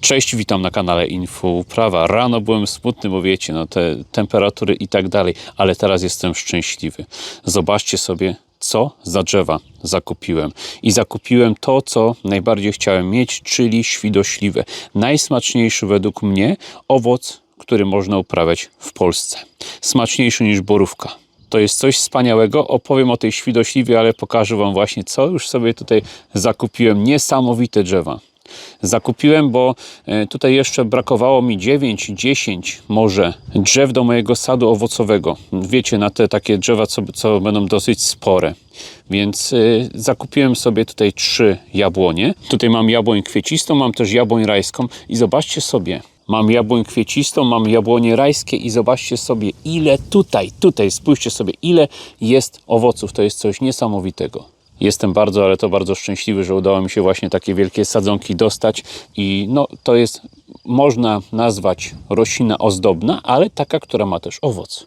Cześć, witam na kanale Info Uprawa. Rano byłem smutny, bo wiecie, no te temperatury i tak dalej, ale teraz jestem szczęśliwy. Zobaczcie sobie, co za drzewa zakupiłem. I zakupiłem to, co najbardziej chciałem mieć, czyli świdośliwe. Najsmaczniejszy według mnie owoc, który można uprawiać w Polsce. Smaczniejszy niż borówka. To jest coś wspaniałego. Opowiem o tej świdośliwie, ale pokażę Wam właśnie, co już sobie tutaj zakupiłem. Niesamowite drzewa zakupiłem, bo e, tutaj jeszcze brakowało mi 9, 10 może drzew do mojego sadu owocowego. Wiecie, na te takie drzewa, co, co będą dosyć spore. Więc y, zakupiłem sobie tutaj trzy jabłonie. Tutaj mam jabłoń kwiecistą, mam też jabłoń rajską i zobaczcie sobie, Mam jabłoń kwiecistą, mam jabłonie rajskie i zobaczcie sobie, ile tutaj, tutaj, spójrzcie sobie, ile jest owoców. To jest coś niesamowitego. Jestem bardzo, ale to bardzo szczęśliwy, że udało mi się właśnie takie wielkie sadzonki dostać i no to jest, można nazwać roślina ozdobna, ale taka, która ma też owoc.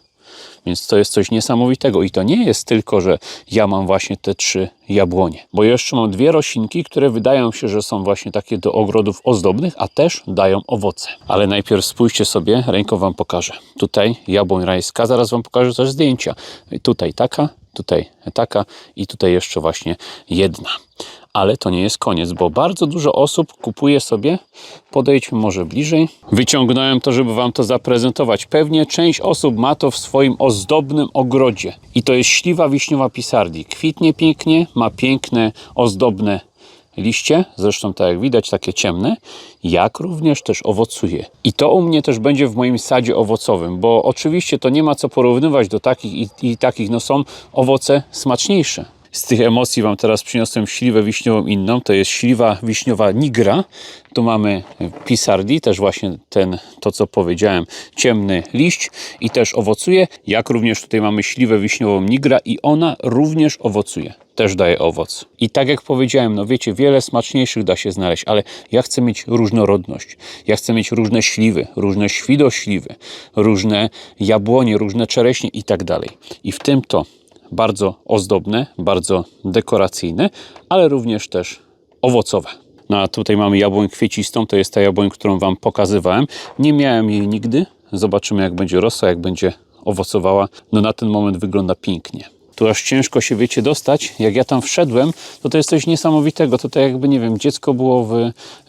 Więc to jest coś niesamowitego i to nie jest tylko, że ja mam właśnie te trzy jabłonie, bo jeszcze mam dwie roślinki, które wydają się, że są właśnie takie do ogrodów ozdobnych, a też dają owoce. Ale najpierw spójrzcie sobie, ręką wam pokażę. Tutaj jabłoń rajska, zaraz wam pokażę też zdjęcia. Tutaj taka, tutaj taka i tutaj jeszcze właśnie jedna. Ale to nie jest koniec, bo bardzo dużo osób kupuje sobie, podejdźmy może bliżej. Wyciągnąłem to, żeby Wam to zaprezentować. Pewnie część osób ma to w swoim ozdobnym ogrodzie. I to jest śliwa wiśniowa pisardi. Kwitnie pięknie, ma piękne, ozdobne liście, zresztą tak jak widać takie ciemne, jak również też owocuje. I to u mnie też będzie w moim sadzie owocowym, bo oczywiście to nie ma co porównywać do takich i, i takich, no są owoce smaczniejsze. Z tych emocji Wam teraz przyniosłem śliwę wiśniową inną, to jest śliwa wiśniowa nigra. Tu mamy pisardi, też właśnie ten, to co powiedziałem, ciemny liść i też owocuje, jak również tutaj mamy śliwę wiśniową nigra i ona również owocuje też daje owoc. I tak jak powiedziałem, no wiecie, wiele smaczniejszych da się znaleźć, ale ja chcę mieć różnorodność. Ja chcę mieć różne śliwy, różne świdośliwy, różne jabłonie, różne czereśnie i tak dalej. I w tym to bardzo ozdobne, bardzo dekoracyjne, ale również też owocowe. No a tutaj mamy jabłoń kwiecistą, to jest ta jabłoń, którą Wam pokazywałem. Nie miałem jej nigdy. Zobaczymy jak będzie rosła, jak będzie owocowała. No na ten moment wygląda pięknie tu aż ciężko się, wiecie, dostać. Jak ja tam wszedłem, to to jest coś niesamowitego. To tak jakby, nie wiem, dziecko było w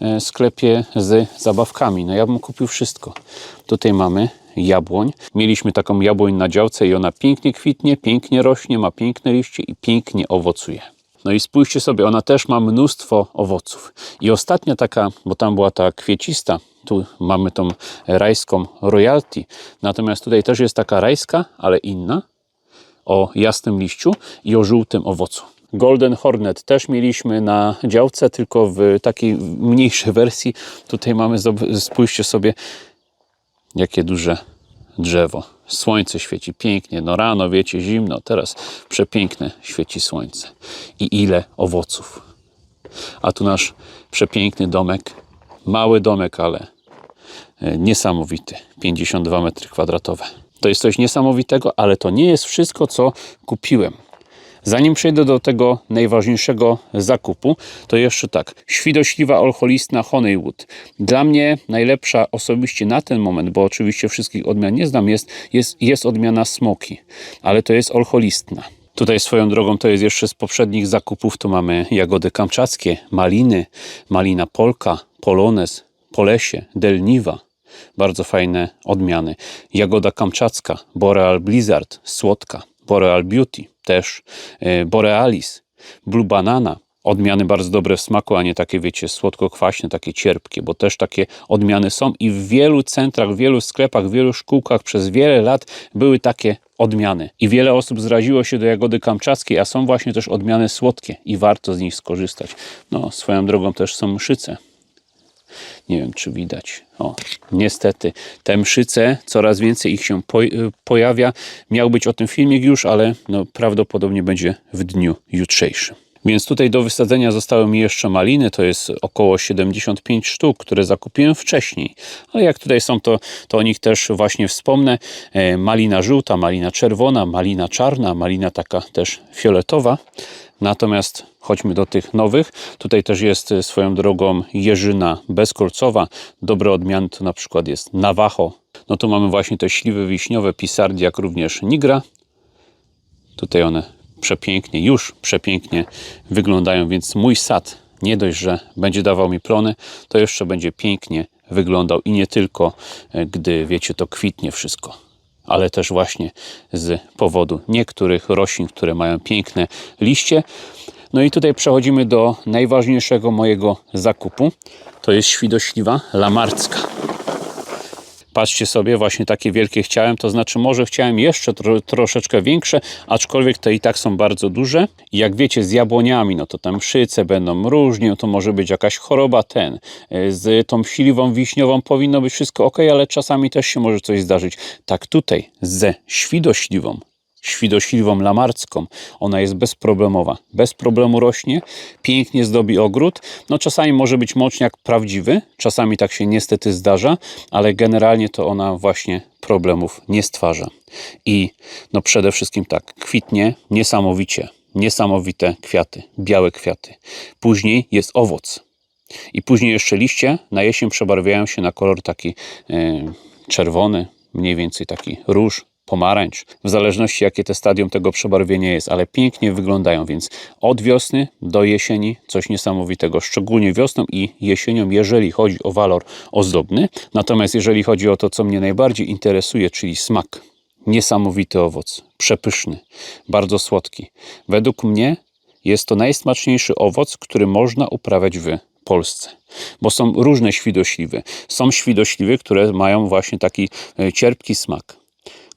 e, sklepie z zabawkami. No ja bym kupił wszystko. Tutaj mamy jabłoń. Mieliśmy taką jabłoń na działce i ona pięknie kwitnie, pięknie rośnie, ma piękne liście i pięknie owocuje. No i spójrzcie sobie, ona też ma mnóstwo owoców. I ostatnia taka, bo tam była ta kwiecista, tu mamy tą rajską royalty. Natomiast tutaj też jest taka rajska, ale inna o jasnym liściu i o żółtym owocu. Golden Hornet też mieliśmy na działce, tylko w takiej mniejszej wersji. Tutaj mamy, spójrzcie sobie, jakie duże drzewo. Słońce świeci pięknie. No rano, wiecie, zimno, teraz przepiękne świeci słońce. I ile owoców. A tu nasz przepiękny domek. Mały domek, ale e, niesamowity. 52 metry kwadratowe. To jest coś niesamowitego, ale to nie jest wszystko, co kupiłem. Zanim przejdę do tego najważniejszego zakupu, to jeszcze tak. Świdośliwa olcholistna Honeywood. Dla mnie najlepsza osobiście na ten moment, bo oczywiście wszystkich odmian nie znam, jest, jest, jest odmiana smoki, ale to jest olcholistna. Tutaj swoją drogą to jest jeszcze z poprzednich zakupów, tu mamy jagody kamczackie, maliny, malina polka, polones, polesie, delniwa. Bardzo fajne odmiany. Jagoda kamczacka, Boreal Blizzard, słodka. Boreal Beauty też, e, Borealis, Blue Banana, odmiany bardzo dobre w smaku, a nie takie, wiecie, słodko-kwaśne, takie cierpkie, bo też takie odmiany są i w wielu centrach, w wielu sklepach, w wielu szkółkach przez wiele lat były takie odmiany. I wiele osób zraziło się do jagody kamczackiej, a są właśnie też odmiany słodkie i warto z nich skorzystać. No, swoją drogą też są mszyce. Nie wiem, czy widać. O, niestety, te mszyce, coraz więcej ich się po, pojawia. Miał być o tym filmik już, ale no, prawdopodobnie będzie w dniu jutrzejszym. Więc tutaj do wysadzenia zostały mi jeszcze maliny, to jest około 75 sztuk, które zakupiłem wcześniej. Ale jak tutaj są, to, to o nich też właśnie wspomnę. E, Malina żółta, malina czerwona, malina czarna, malina taka też fioletowa. Natomiast chodźmy do tych nowych. Tutaj też jest e, swoją drogą jeżyna bezkolcowa. Dobre odmiany to na przykład jest Navajo. No tu mamy właśnie te śliwy wiśniowe, pisardi, jak również nigra. Tutaj one przepięknie, już przepięknie wyglądają, więc mój sad nie dość, że będzie dawał mi plony, to jeszcze będzie pięknie wyglądał i nie tylko, e, gdy wiecie, to kwitnie wszystko, ale też właśnie z powodu niektórych roślin, które mają piękne liście. No i tutaj przechodzimy do najważniejszego mojego zakupu. To jest świdośliwa lamarcka. Patrzcie sobie, właśnie takie wielkie chciałem, to znaczy może chciałem jeszcze tro, troszeczkę większe, aczkolwiek te i tak są bardzo duże. Jak wiecie, z jabłoniami, no to tam szyce będą różnie, no to może być jakaś choroba ten. E, Z tą śliwą wiśniową powinno być wszystko ok, ale czasami też się może coś zdarzyć. Tak tutaj, ze świdośliwą świdośliwą lamarcką. Ona jest bezproblemowa. Bez problemu rośnie, pięknie zdobi ogród. No czasami może być moczniak prawdziwy, czasami tak się niestety zdarza, ale generalnie to ona właśnie problemów nie stwarza. I no przede wszystkim tak, kwitnie niesamowicie, niesamowite kwiaty, białe kwiaty. Później jest owoc. I później jeszcze liście na jesień przebarwiają się na kolor taki e, czerwony, mniej więcej taki róż, pomarańcz, w zależności jakie te stadium tego przebarwienia jest, ale pięknie wyglądają, więc od wiosny do jesieni coś niesamowitego, szczególnie wiosną i jesienią, jeżeli chodzi o walor ozdobny. Natomiast jeżeli chodzi o to, co mnie najbardziej interesuje, czyli smak, niesamowity owoc, przepyszny, bardzo słodki. Według mnie jest to najsmaczniejszy owoc, który można uprawiać w Polsce, bo są różne świdośliwy. Są świdośliwy, które mają właśnie taki e, cierpki smak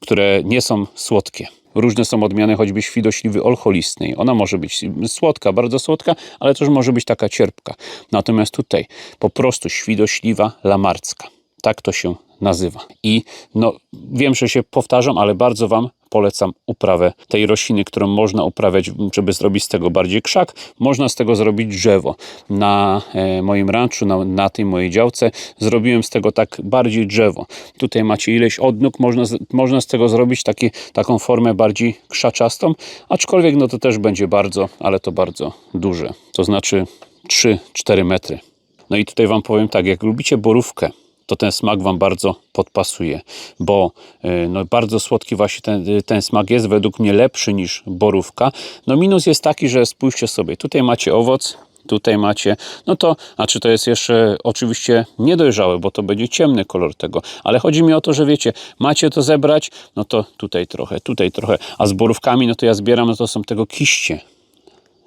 które nie są słodkie. Różne są odmiany choćby świdośliwy olcholistnej. Ona może być słodka, bardzo słodka, ale też może być taka cierpka. Natomiast tutaj po prostu świdośliwa lamarcka. Tak to się nazywa. I no, wiem, że się powtarzam, ale bardzo Wam polecam uprawę tej rośliny, którą można uprawiać, żeby zrobić z tego bardziej krzak. Można z tego zrobić drzewo. Na e, moim ranczu, na, na tej mojej działce zrobiłem z tego tak bardziej drzewo. Tutaj macie ileś odnóg, można, można z tego zrobić taki, taką formę bardziej krzaczastą, aczkolwiek no to też będzie bardzo, ale to bardzo duże. To znaczy 3-4 metry. No i tutaj Wam powiem tak, jak lubicie borówkę, to ten smak Wam bardzo podpasuje, bo y, no, bardzo słodki właśnie ten, ten smak jest, według mnie lepszy niż borówka. No minus jest taki, że spójrzcie sobie, tutaj macie owoc, tutaj macie, no to, a czy to jest jeszcze oczywiście niedojrzałe, bo to będzie ciemny kolor tego, ale chodzi mi o to, że wiecie, macie to zebrać, no to tutaj trochę, tutaj trochę, a z borówkami, no to ja zbieram, no to są tego kiście,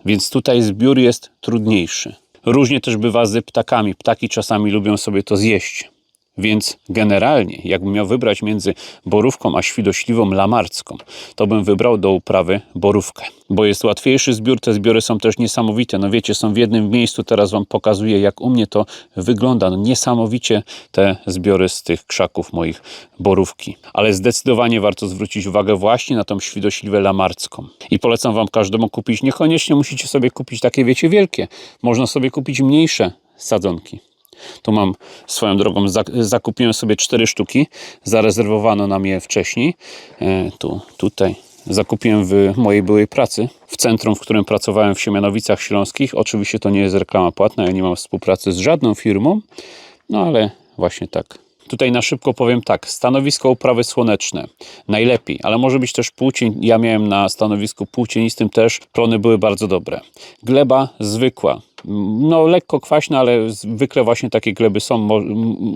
więc tutaj zbiór jest trudniejszy. Różnie też bywa z ptakami. Ptaki czasami lubią sobie to zjeść. Więc generalnie, jakbym miał wybrać między borówką a świdośliwą lamarcką, to bym wybrał do uprawy borówkę, bo jest łatwiejszy zbiór. Te zbiory są też niesamowite. No wiecie, są w jednym miejscu. Teraz Wam pokazuję, jak u mnie to wygląda. No niesamowicie te zbiory z tych krzaków moich borówki. Ale zdecydowanie warto zwrócić uwagę właśnie na tą świdośliwę lamarcką. I polecam Wam każdemu kupić. Niekoniecznie musicie sobie kupić takie, wiecie, wielkie. Można sobie kupić mniejsze sadzonki. Tu mam swoją drogą, zak- zakupiłem sobie cztery sztuki, zarezerwowano nam je wcześniej. E, tu, tutaj. Zakupiłem w mojej byłej pracy, w centrum, w którym pracowałem w Siemianowicach Śląskich. Oczywiście to nie jest reklama płatna, ja nie mam współpracy z żadną firmą, no ale właśnie tak. Tutaj na szybko powiem tak, stanowisko uprawy słoneczne najlepiej, ale może być też półcień. Ja miałem na stanowisku półcienistym też, plony były bardzo dobre. Gleba zwykła, no lekko kwaśna, ale zwykle właśnie takie gleby są. Mo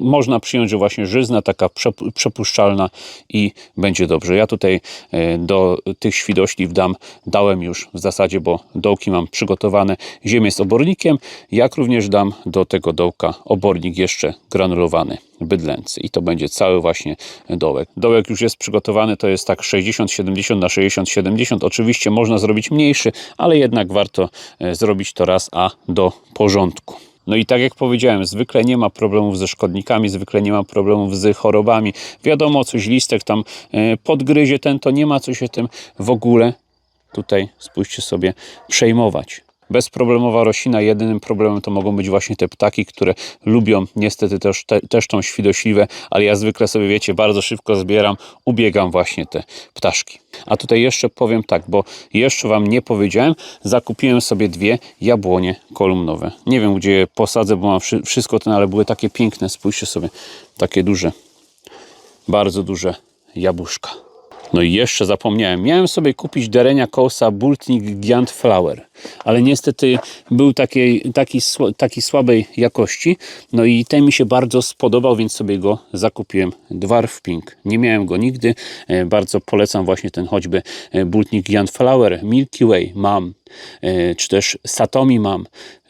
można przyjąć, że właśnie żyzna, taka przep- przepuszczalna i będzie dobrze. Ja tutaj e, do tych świdośliw dam, dałem już w zasadzie, bo dołki mam przygotowane ziemię z obornikiem, jak również dam do tego dołka obornik jeszcze granulowany bydlęcy i to będzie cały właśnie dołek. Dołek już jest przygotowany, to jest tak 60-70 na 60-70. Oczywiście można zrobić mniejszy, ale jednak warto e, zrobić to raz, a do porządku. No i tak jak powiedziałem, zwykle nie ma problemów ze szkodnikami, zwykle nie ma problemów z chorobami. Wiadomo, coś listek tam e, podgryzie ten, to nie ma co się tym w ogóle tutaj, spójrzcie sobie, przejmować. Bezproblemowa roślina. Jedynym problemem to mogą być właśnie te ptaki, które lubią niestety też, te, też tą świdośliwę, ale ja zwykle sobie, wiecie, bardzo szybko zbieram, ubiegam właśnie te ptaszki. A tutaj jeszcze powiem tak, bo jeszcze Wam nie powiedziałem, zakupiłem sobie dwie jabłonie kolumnowe. Nie wiem, gdzie je posadzę, bo mam wszy- wszystko ten, ale były takie piękne, spójrzcie sobie, takie duże, bardzo duże jabłuszka. No i jeszcze zapomniałem, miałem sobie kupić Derenia Kousa Bultnik Giant Flower, ale niestety był takiej, taki, taki słabej jakości, no i ten mi się bardzo spodobał, więc sobie go zakupiłem. Dwarf Pink. Nie miałem go nigdy, e, bardzo polecam właśnie ten choćby e, Bultnik Giant Flower, Milky Way mam, e, czy też Satomi mam,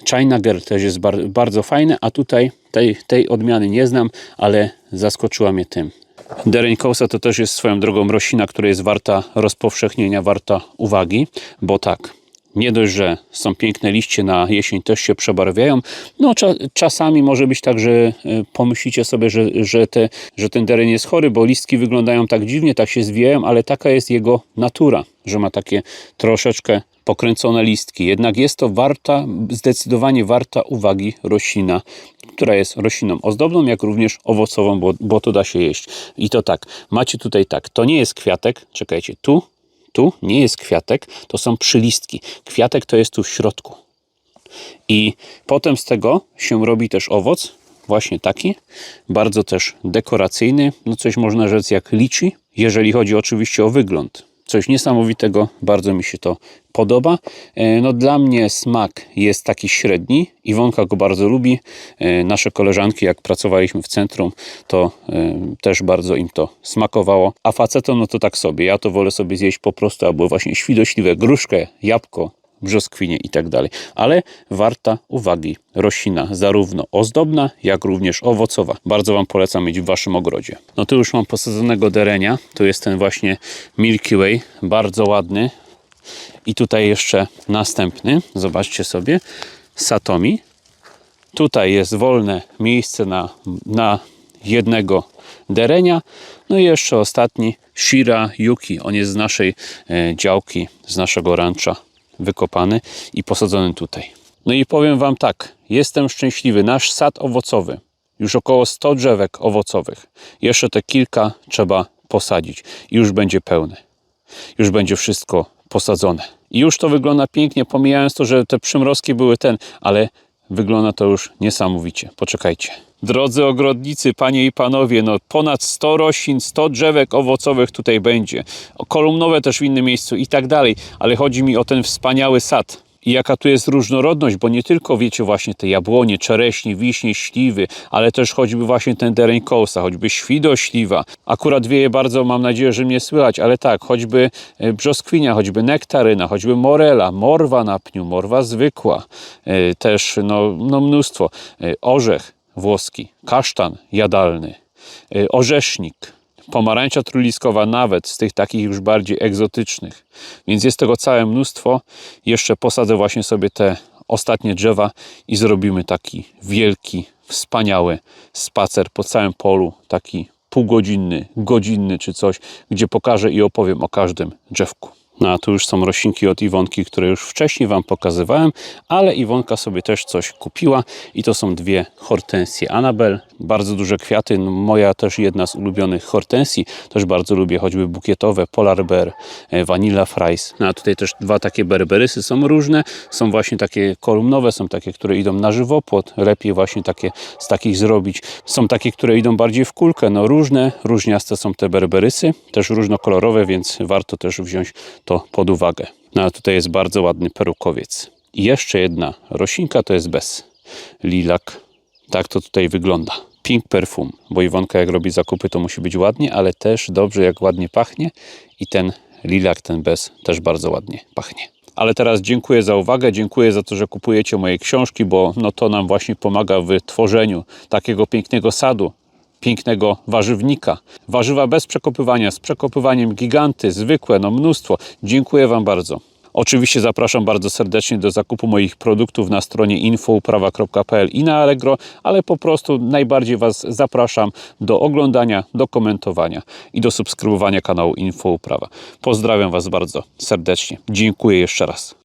China Girl też jest bar- bardzo fajny, a tutaj tej, tej odmiany nie znam, ale zaskoczyła mnie tym. Dereń Kousa to też jest swoją drogą roślina, która jest warta rozpowszechnienia, warta uwagi, bo tak, nie dość, że są piękne liście na jesień, też się przebarwiają. No, cza, czasami może być tak, że e, pomyślicie sobie, że, że, te, że ten dereń jest chory, bo listki wyglądają tak dziwnie, tak się zwijają, ale taka jest jego natura, że ma takie troszeczkę pokręcone listki. Jednak jest to warta, zdecydowanie warta uwagi roślina, która jest rośliną ozdobną, jak również owocową, bo, bo to da się jeść. I to tak, macie tutaj tak, to nie jest kwiatek, czekajcie, tu, tu nie jest kwiatek, to są przylistki. Kwiatek to jest tu w środku. I potem z tego się robi też owoc, właśnie taki, bardzo też dekoracyjny, no coś można rzec jak liczy, jeżeli chodzi oczywiście o wygląd. Coś niesamowitego, bardzo mi się to podoba. E, No dla mnie smak jest taki średni. Iwonka go bardzo lubi. E, Nasze koleżanki, jak pracowaliśmy w centrum, to e, też bardzo im to smakowało. A facetom, no to tak sobie. Ja to wolę sobie zjeść po prostu, albo właśnie świdośliwe gruszkę, jabłko, brzoskwinie i tak. Ale warta uwagi roślina, zarówno ozdobna, jak również owocowa. Bardzo Wam polecam mieć w Waszym ogrodzie. No tu już mam posadzonego derenia. Tu jest ten właśnie Milky Way, bardzo ładny. I tutaj jeszcze następny, zobaczcie sobie, Satomi. Tutaj jest wolne miejsce na, na jednego derenia. No i jeszcze ostatni, Shira Yuki. On jest z naszej e, działki, z naszego rancha wykopany i posadzony tutaj. No i powiem Wam tak, jestem szczęśliwy. Nasz sad owocowy, już około 100 drzewek owocowych. Jeszcze te kilka trzeba posadzić i już będzie pełny. Już będzie wszystko posadzone. I już to wygląda pięknie, pomijając to, że te przymrozki były ten, ale wygląda to już niesamowicie. Poczekajcie. Drodzy ogrodnicy, panie i panowie, no ponad 100 roślin, 100 drzewek owocowych tutaj będzie. Kolumnowe też w innym miejscu i tak dalej, ale chodzi mi o ten wspaniały sad. I jaka tu jest różnorodność, bo nie tylko wiecie właśnie te jabłonie, czereśnie, wiśnie, śliwy, ale też choćby właśnie ten dereń kołsa, choćby świdośliwa. Akurat wieje bardzo, mam nadzieję, że mnie słychać, ale tak, choćby e, brzoskwinia, choćby nektaryna, choćby morela, morwa na pniu, morwa zwykła, e, też no, no mnóstwo, E, orzech włoski, kasztan jadalny, orzesznik, pomarańcza truliskowa nawet z tych takich już bardziej egzotycznych. Więc jest tego całe mnóstwo. Jeszcze posadzę właśnie sobie te ostatnie drzewa i zrobimy taki wielki, wspaniały spacer po całym polu, taki półgodzinny, godzinny czy coś, gdzie pokażę i opowiem o każdym drzewku. No a tu już są roślinki od Iwonki, które już wcześniej Wam pokazywałem, ale Iwonka sobie też coś kupiła i to są dwie hortensje Anabel. Bardzo duże kwiaty, no, moja też jedna z ulubionych hortensji. Też bardzo lubię choćby bukietowe, Polar Bear, e, Vanilla Fries. No a tutaj też dwa takie berberysy są różne. Są właśnie takie kolumnowe, są takie, które idą na żywopłot. Lepiej właśnie takie z takich zrobić. Są takie, które idą bardziej w kulkę. No różne, różniaste są te berberysy. Też różnokolorowe, więc warto też wziąć to pod uwagę. No a tutaj jest bardzo ładny perukowiec. I jeszcze jedna roślinka to jest bez. Lilak. Tak to tutaj wygląda. Pink Perfum, bo Iwonka jak robi zakupy to musi być ładnie, ale też dobrze jak ładnie pachnie i ten lilak, ten bez też bardzo ładnie pachnie. Ale teraz dziękuję za uwagę, dziękuję za to, że kupujecie moje książki, bo no to nam właśnie pomaga w tworzeniu takiego pięknego sadu, pięknego warzywnika. Warzywa bez przekopywania, z przekopywaniem giganty, zwykłe, no mnóstwo. Dziękuję Wam bardzo. Oczywiście zapraszam bardzo serdecznie do zakupu moich produktów na stronie infouprawa.pl i na Allegro, ale po prostu najbardziej Was zapraszam do oglądania, do komentowania i do subskrybowania kanału Infouprawa. Pozdrawiam Was bardzo serdecznie. Dziękuję jeszcze raz.